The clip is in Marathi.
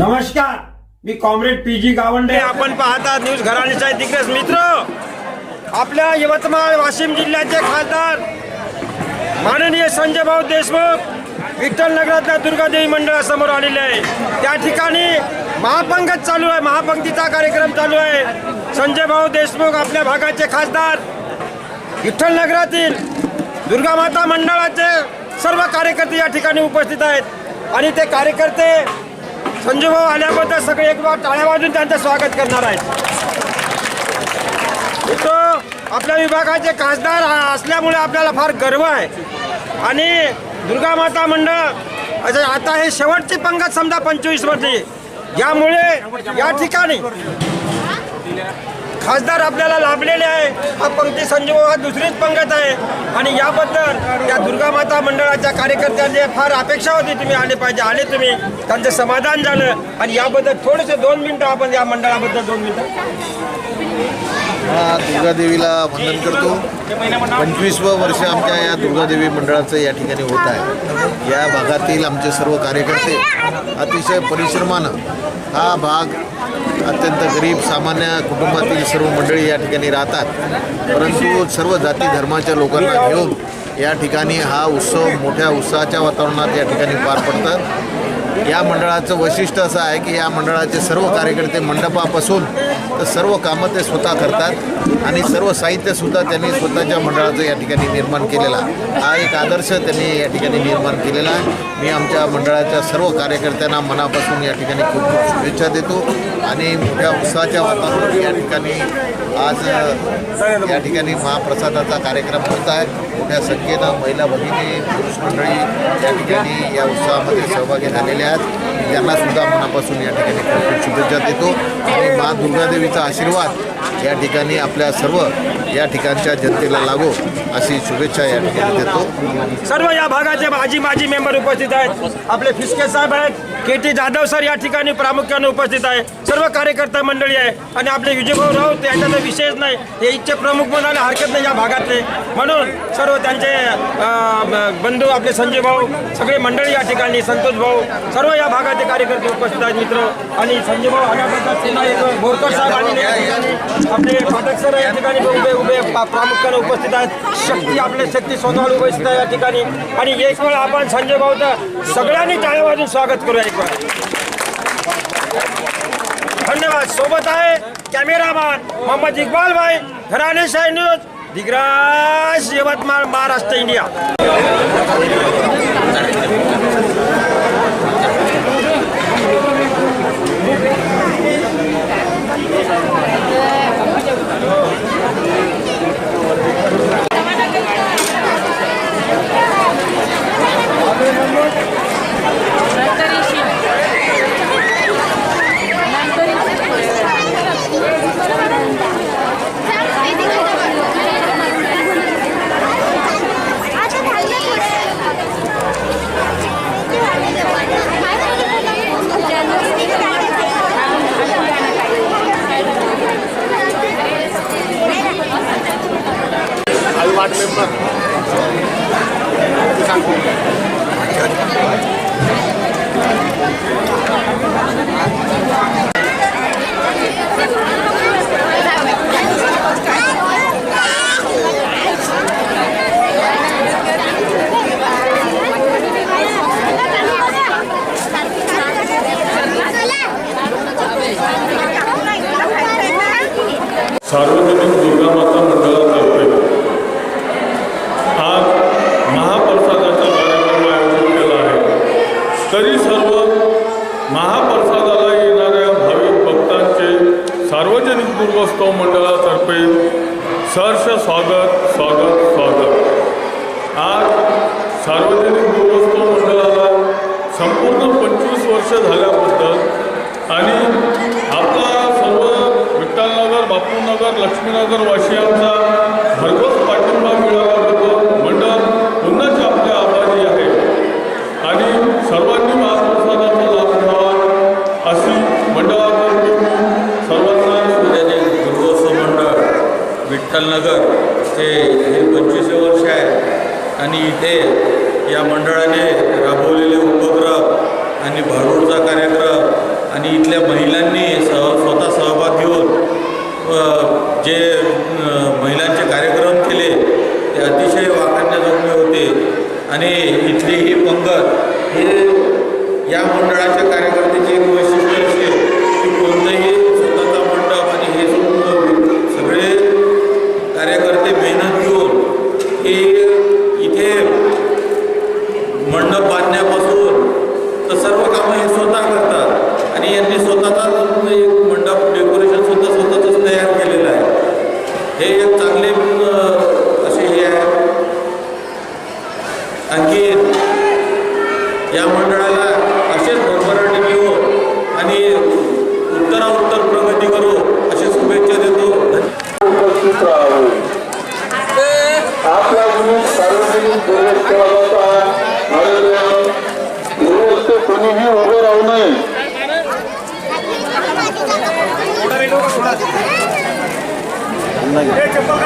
नमस्कार मी कॉम्रेड पी जी गावंडे. आपण पाहतात न्यूज घराणीचा दिग्गज मित्र. आपल्या यवतमाळ वाशिम जिल्ह्याचे खासदार माननीय संजय भाऊ देशमुख विठ्ठल नगरातल्या दुर्गादेवी मंडळासमोर आलेले आहे. त्या ठिकाणी महापंगत चालू आहे महापंक्तीचा कार्यक्रम चालू आहे. संजय भाऊ देशमुख आपल्या भागाचे खासदार विठ्ठल नगरातील दुर्गा माता मंडळाचे सर्व कार्यकर्ते या ठिकाणी उपस्थित आहेत. आणि ते कार्यकर्ते संजूभाऊ आल्याबद्दल सगळे एक बार टाळ्या वाजून त्यांचं स्वागत करणार आहेत. तो आपल्या विभागाचे खासदार असल्यामुळे आपल्याला फार गर्व आहे. आणि दुर्गा माता मंडळ आता हे शेवटची पंगत समजा पंचवीसमध्ये यामुळे या ठिकाणी खासदार आपल्याला लाभलेले आहे. हा पंक्ती संजीव हा दुसरीच पंगत आहे. आणि याबद्दल त्या दुर्गा माता मंडळाच्या कार्यकर्त्यांची फार अपेक्षा होती तुम्ही आले पाहिजे आले तुम्ही. त्यांचं समाधान झालं. आणि याबद्दल थोडेसे दोन मिनिटं आपण या मंडळाबद्दल दोन मिनिटं. हा दुर्गादेवीला वंदन करतो. पंचवीसवं वर्ष आमच्या या दुर्गादेवी मंडळाचं या ठिकाणी होत आहे. या भागातील आमचे सर्व कार्यकर्ते अतिशय परिश्रमानं हा भाग अत्यंत गरीब सामान्य कुटुंबातील सर्व मंडळी या ठिकाणी राहतात. परंतु सर्व जाती धर्माच्या लोकांना घेऊन या ठिकाणी हा उत्सव मोठ्या उत्साहाच्या वातावरणात या ठिकाणी पार पडतात. या मंडळाचं वैशिष्ट्य असं आहे की या मंडळाचे सर्व कार्यकर्ते मंडपापासून तर सर्व कामं ते स्वतः करतात आणि सर्व साहित्यसुद्धा त्यांनी स्वतःच्या मंडळाचं या ठिकाणी निर्माण केलेला हा एक आदर्श त्यांनी या ठिकाणी निर्माण केलेला आहे. मी आमच्या मंडळाच्या सर्व कार्यकर्त्यांना मनापासून या ठिकाणी खूप खूप शुभेच्छा देतो आणि मोठ्या उत्साहाच्या वातावरणात या ठिकाणी आज या ठिकाणी महाप्रसादाचा कार्यक्रम होत आहे. मोठ्या संख्येनं महिला भगिनी पुरुष मंडळी या ठिकाणी या उत्सवामध्ये सहभागी झालेले आहेत. यांना सुद्धा मनापासून या ठिकाणी खूप खूप शुभेच्छा देतो. आणि मा दुर्गादेवीचा आशीर्वाद या ठिकाणी आपल्या सर्व या ठिकाणच्या जनतेला लागो अशी शुभेच्छा या ठिकाणी देतो. सर्व या भागाचे माजी माजी मेंबर उपस्थित आहेत. आपले फिसके साहेब आहेत. के टी जाधव सर या ठिकाणी प्रामुख्याने उपस्थित आहे. सर्व कार्यकर्ता मंडळी आहे आणि आपले विजयभाऊ राऊत यांचा विशेष विषयच नाही. हे इच्छे प्रमुख म्हणायला हरकत नाही या भागातले. म्हणून सर्व त्यांचे बंधू आपले संजय भाऊ सगळे मंडळी या ठिकाणी संतोष भाऊ सर्व या भागाचे कार्यकर्ते उपस्थित आहेत मित्र. आणि संजय भाऊ आल्याबद्दल बोरकर साहेब आणि आपले पाठक सर या ठिकाणी उभे प्रामुख्याने उपस्थित आहेत. शक्ती आपले शक्ती स्वतःला उपस्थित आहे या ठिकाणी. आणि एक वेळ आपण संजय भाऊचं सगळ्यांनी टाळ्या वाजून स्वागत करूया एक वेळ. धन्यवाद. सोबत आहे कॅमेरामॅन मोहम्मद इकबाल भाई घराने शाही न्यूज दिग्राज यवतमाळ महाराष्ट्र इंडिया सार्वजनिक दुर्गा माता मंडळातर्फे आज महाप्रसादाचा कार्यक्रम आयोजित केला आहे तरी सर्व महाप्रसादाला येणाऱ्या भाविक भक्तांचे सार्वजनिक दुर्गोत्सव मंडळातर्फे सहर्ष स्वागत स्वागत स्वागत. आज सार्वजनिक दुर्गोत्सव मंडळाला संपूर्ण पंचवीस वर्ष झाल्याबद्दल आणि आपला सर्व विठ्ठलनगर बापूनगर लक्ष्मीनगर वाशियांचा भरघोस मंडळ ते हे पंचवीस वर्ष आहे. आणि इथे या मंडळाने राबवलेले उपक्रम आणि भारूडचा कार्यक्रम आणि इथल्या महिला मंडप बांधण्यापासून तर सर्व कामं हे स्वतः करतात. आणि यांनी स्वतःचाच एक मंडप डेकोरेशन सुद्धा स्वतःच तयार केलेलं आहे. हे एक चांगले असे हे आहे. आणखी या मंडळाला असेच भरभराटी घेऊन आणि उत्तराउत्तर प्रगती करू अशी शुभेच्छा देतो. आपल्या सार्वजनिक कोणीही उभं राहू नये. चप्पल